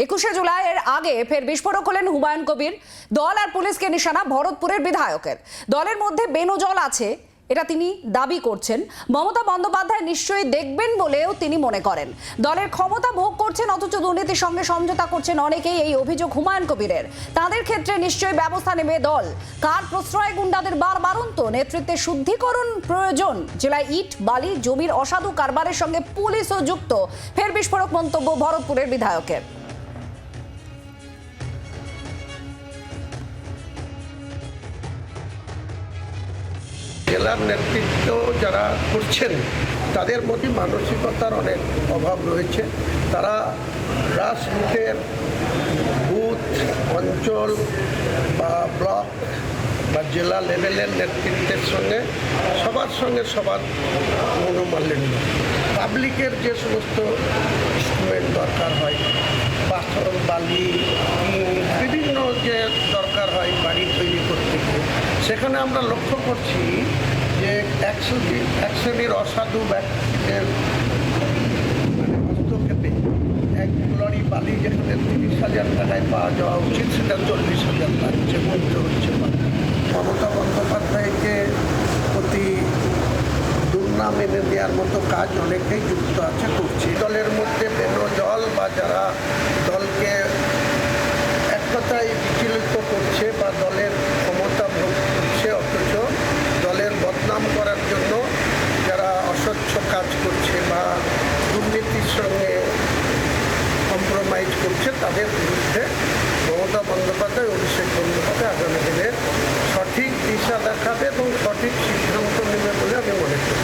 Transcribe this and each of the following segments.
একুশে জুলাইয়ের আগে ফের বিস্ফোরক হলেন হুমায়ুন কবির। দল আর পুলিশকে নিশানা ভরতপুরের বিধায়কের। দলের মধ্যে বেনজল আছে, এটা তিনি দাবি করছেন। মমতা বন্দ্যোপাধ্যায় নিশ্চয়ই দেখবেন বলেও তিনি মনে করেন। দলের ক্ষমতা ভোগ করছেন, অথচ দুর্নীতির সঙ্গে সমঝোতা করছেন অনেকেই এই অভিযোগ হুমায়ুন কবিরের। তাদের ক্ষেত্রে নিশ্চয়ই ব্যবস্থা নেবে দল। কার প্রশ্রয় গুন্ডাদের বার বারন্ত নেতৃত্বে শুদ্ধিকরণ প্রয়োজন। জেলায় ইট, বালি, জমির অসাধু কারবারের সঙ্গে পুলিশও যুক্ত। ফের বিস্ফোরক মন্তব্য ভরতপুরের বিধায়কের। জেলার নেতৃত্ব যারা করছেন, তাদের মধ্যে মানসিকতার অনেক অভাব রয়েছে। তারা গ্রাসরুটের বুথ, অঞ্চল বা ব্লক বা জেলা লেভেলের নেতৃত্বের সঙ্গে সবার সঙ্গে সবার মনোমালিন্য। পাবলিকের যে সমস্ত ইনস্ট্রুমেন্ট দরকার হয়, পাথর, বালি ইট, বিভিন্ন যে দরকার হয় বাড়ি তৈরি করতে গিয়ে সেখানে আমরা লক্ষ্য করছি যে এক শ্রেণির অসাধু ব্যক্তিদের মানে হস্তক্ষেপে এক লরি বালি যেখানে তিরিশ হাজার টাকায় পাওয়া যাওয়া উচিত, সেটা চল্লিশ হাজার লাগছে বলতে হচ্ছে। মমতা বন্দ্যোপাধ্যায়কে প্রতি দুর্নাম এনে দেওয়ার মতো কাজ অনেকেই যুক্ত আছে করছে দলের মধ্যে বেন জল বা যারা দলকে এক কথায় বিচলিত করছে বা দলের ক্ষমতা ভোগ করছে অথচ দলের বদনাম করার জন্য যারা অস্বচ্ছ কাজ করছে বা দুর্নীতির সঙ্গে কম্প্রোমাইজ করছে তাদের বিরুদ্ধে। মমতা বন্দ্যোপাধ্যায়, অভিষেক বন্দ্যোপাধ্যায় আগামী দিনে সঠিক দিশা দেখাবে এবং সঠিক সিদ্ধান্ত নেবে বলে আমি মনে করি।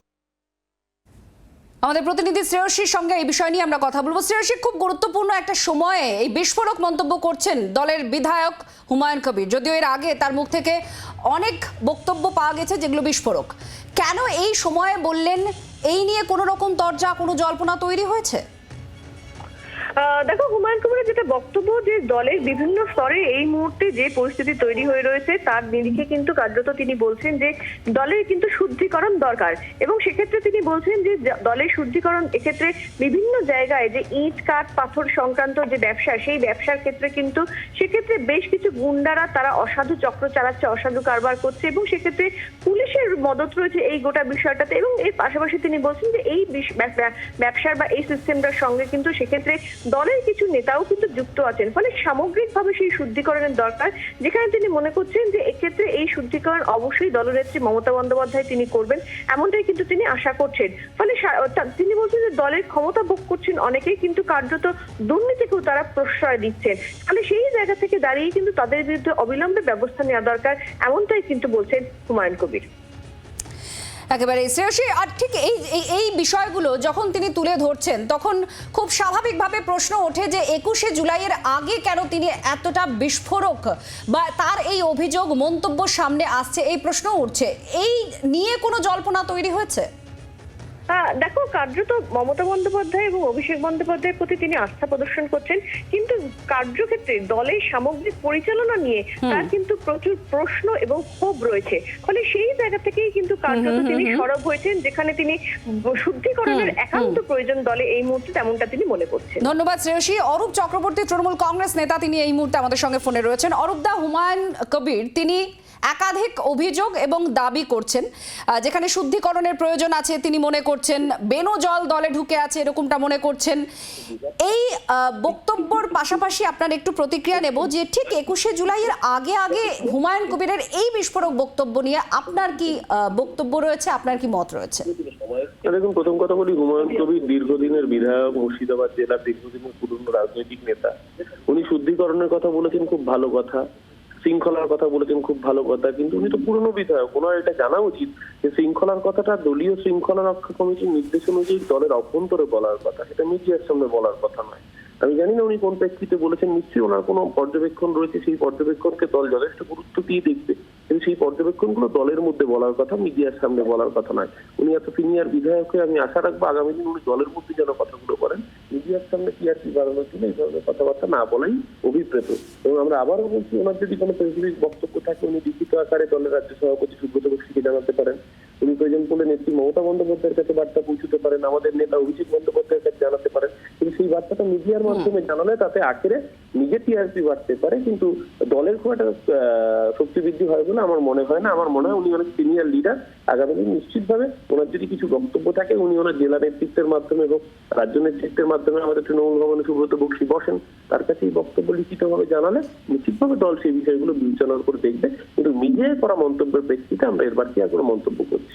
আমাদের প্রতিনিধি শ্রেয়সীর সঙ্গে এই বিষয় নিয়ে আমরা কথা বলব। শ্রেয়সী, খুব গুরুত্বপূর্ণ একটা সময়ে এই বিস্ফোরক মন্তব্য করছেন দলের বিধায়ক হুমায়ুন কবির। যদিও এর আগে তার মুখ থেকে অনেক বক্তব্য পাওয়া গেছে যেগুলো বিস্ফোরক। কেন এই সময়ে বললেন এই নিয়ে কোনো রকম দরজা কোনো জল্পনা তৈরি হয়েছে? দেখো, হুমায়ুন কবিরের যেটা বক্তব্য যে দলের বিভিন্ন স্তরে এই মুহূর্তে যে পরিস্থিতি তৈরি হয়ে রয়েছে, তার নিরিখে কিন্তু কার্যত তিনি বলছেন যে দলের কিন্তু শুদ্ধিকরণ দরকার। এবং সেক্ষেত্রে তিনি বলছেন যে দলের শুদ্ধিকরণ এক্ষেত্রে বিভিন্ন জায়গায় যে ইট, কাঠ, পাথর সংক্রান্ত যে ব্যবসা, সেই ব্যবসার ক্ষেত্রে কিন্তু সেক্ষেত্রে বেশ কিছু গুন্ডারা তারা অসাধু চক্র চালাচ্ছে, অসাধু কারবার করছে এবং সেক্ষেত্রে পুলিশের মদত রয়েছে এই গোটা বিষয়টাতে এবং এর পাশাপাশি তিনি বলছেন যে এই ব্যবসার বা এই সিস্টেমটার সঙ্গে কিন্তু সেক্ষেত্রে দলের কিছু নেতাও কিন্তু যুক্ত আছেন। ফলে সামগ্রিকভাবে সেই শুদ্ধিকরণের দরকার। যেখানে তিনি মনে করছেন যে এক্ষেত্রে এই শুদ্ধিকরণ অবশ্যই দলনেত্রী মমতা বন্দ্যোপাধ্যায় তিনি করবেন, এমনটাই কিন্তু তিনি আশা করছেন। ফলে তিনি বলছেন যে দলের ক্ষমতা ভোগ করছেন অনেকেই, কিন্তু কার্যত দুর্নীতিকেও তারা প্রশ্রয় দিচ্ছেন। ফলে সেই জায়গা থেকে দাঁড়িয়ে কিন্তু তাদের বিরুদ্ধে অবিলম্বে ব্যবস্থা নেওয়া দরকার, এমনটাই কিন্তু বলছেন হুমায়ুন কবির। একেবারে শ্রেয়সী। আর ঠিক এই, এই- বিষয়গুলো যখন তিনি তুলে ধরছেন, তখন খুব স্বাভাবিকভাবে প্রশ্ন ওঠে যে একুশে জুলাইয়ের আগে কেন তিনি এতটা বিস্ফোরক বা তার এই অভিযোগ, মন্তব্য সামনে আসছে, এই প্রশ্ন উঠছে। এই নিয়ে কোনো জল্পনা তৈরি হয়েছে? দেখো কার্যত মমতা বন্দ্যোপাধ্যায় এবং অভিষেক বন্দ্যোপাধ্যায়ের প্রতি তিনি আস্থা প্রদর্শন করছেন কিন্তু কার্যক্ষেত্রে দলের সামগ্রিক পরিচালনা নিয়ে তার কিন্তু প্রচুর প্রশ্ন এবং ক্ষোভ রয়েছে। ফলে সেই জায়গা থেকেই কিন্তু কার্যত তিনি সরব হয়েছেন যেখানে তিনি শুদ্ধিকরণের একান্ত প্রয়োজন দলে এই মুহূর্তে তেমনটা তিনি মনে করছেন। ধন্যবাদ শ্রেয়সী। অরূপ চক্রবর্তী তৃণমূল কংগ্রেস নেতা তিনি এই মুহূর্তে আমাদের সঙ্গে ফোনে রয়েছেন। অরূপ দা হুমায়ুন কবির তিনি একাধিক অভিযোগ এবং দাবি করছেন। যেখানে শুদ্ধিকরণের প্রয়োজন আছে, তিনি মনে করছেন বেনো জল দলে ঢুকে আছে এরকমটা মনে করছেন। এই বক্তব্যর পাশাপাশি আপনার একটু প্রতিক্রিয়া নেব যে ঠিক একুশে জুলাইয়ের আগে আগে হুমায়ুন কবিরের এই বিস্ফোরক বক্তব্য নিয়ে আপনার কি বক্তব্য রয়েছে? আপনার কি মত রয়েছে? দেখুন, প্রথম কথা বলি, হুমায়ুন কবির দীর্ঘদিনের বিধায়ক, মুর্শিদাবাদ জেলার দীর্ঘদিনের পুরনো রাজনৈতিক নেতা। উনি শুদ্ধিকরণের কথা বলেছেন, খুব ভালো কথা। শৃঙ্খলার কথা বলেছেন, খুব ভালো কথা। কিন্তু উনি তো পুরনো বিধায়ক, ওনার এটা জানা উচিত যে শৃঙ্খলার কথাটা দলীয় শৃঙ্খলা রক্ষা কমিটির নির্দেশ অনুযায়ী দলের অভ্যন্তরে বলার কথা, সেটা মিডিয়ার সামনে বলার কথা নয়। আমি জানি না উনি কোন প্রেক্ষিতে বলেছেন, নিশ্চয়ই ওনার কোনো পর্যবেক্ষণ রয়েছে, সেই পর্যবেক্ষণকে দল যথেষ্ট গুরুত্ব দিয়ে দেখবে। কিন্তু সেই পর্যবেক্ষণগুলো দলের মধ্যে বলার কথা, মিডিয়ার সামনে বলার কথা নয়। উনি এত সিনিয়র বিধায়ক হয়ে আমি আশা রাখব আগামী দিন উনি দলের মধ্যে যেন কথাগুলো বলেন। মিডিয়ার সামনে কি আর কি বাড়ানোর জন্য এই ধরনের কথাবার্তা না বলাই অভিপ্রেত। এবং আমরা আবারও বলছি, ওনার যদি কোনো প্রেসিডেন্ট বক্তব্য থাকে, উনি লিখিত আকারে দলের রাজ্য সভাপতি সুব্রত বক্সিকে জানাতে পারেন। প্রয়োজন পড়লে নেত্রী মমতা বন্দ্যোপাধ্যায়ের কাছে বার্তা পৌঁছতে পারেন, আমাদের নেতা অভিষেক বন্দ্যোপাধ্যায়ের কাছে জানাতে পারেন। কিন্তু সেই বার্তাটা মিডিয়ার মাধ্যমে জানালে তাতে আখেরে নিজের টিআরপি বাড়তে পারে, কিন্তু দলের খুব একটা শক্তি বৃদ্ধি হয় বলে আমার মনে হয় না। আমার মনে হয় উনি অনেক সিনিয়র লিডার আগামী দিন নিশ্চিতভাবে ওনার যদি কিছু বক্তব্য থাকে, উনি ওনার জেলা নেতৃত্বের মাধ্যমে হোক, রাজ্য নেতৃত্বের মাধ্যমে আমাদের তৃণমূল ভবনে সুব্রত বক্সি বসেন, তার কাছে এই বক্তব্য লিখিতভাবে জানালে নিশ্চিতভাবে দল সেই বিষয়গুলো বিবেচনা করে দেখবে। কিন্তু মিডিয়ায় করা মন্তব্যের প্রেক্ষিতে আমরা এর বাড়তি আর কোনো মন্তব্য করছি?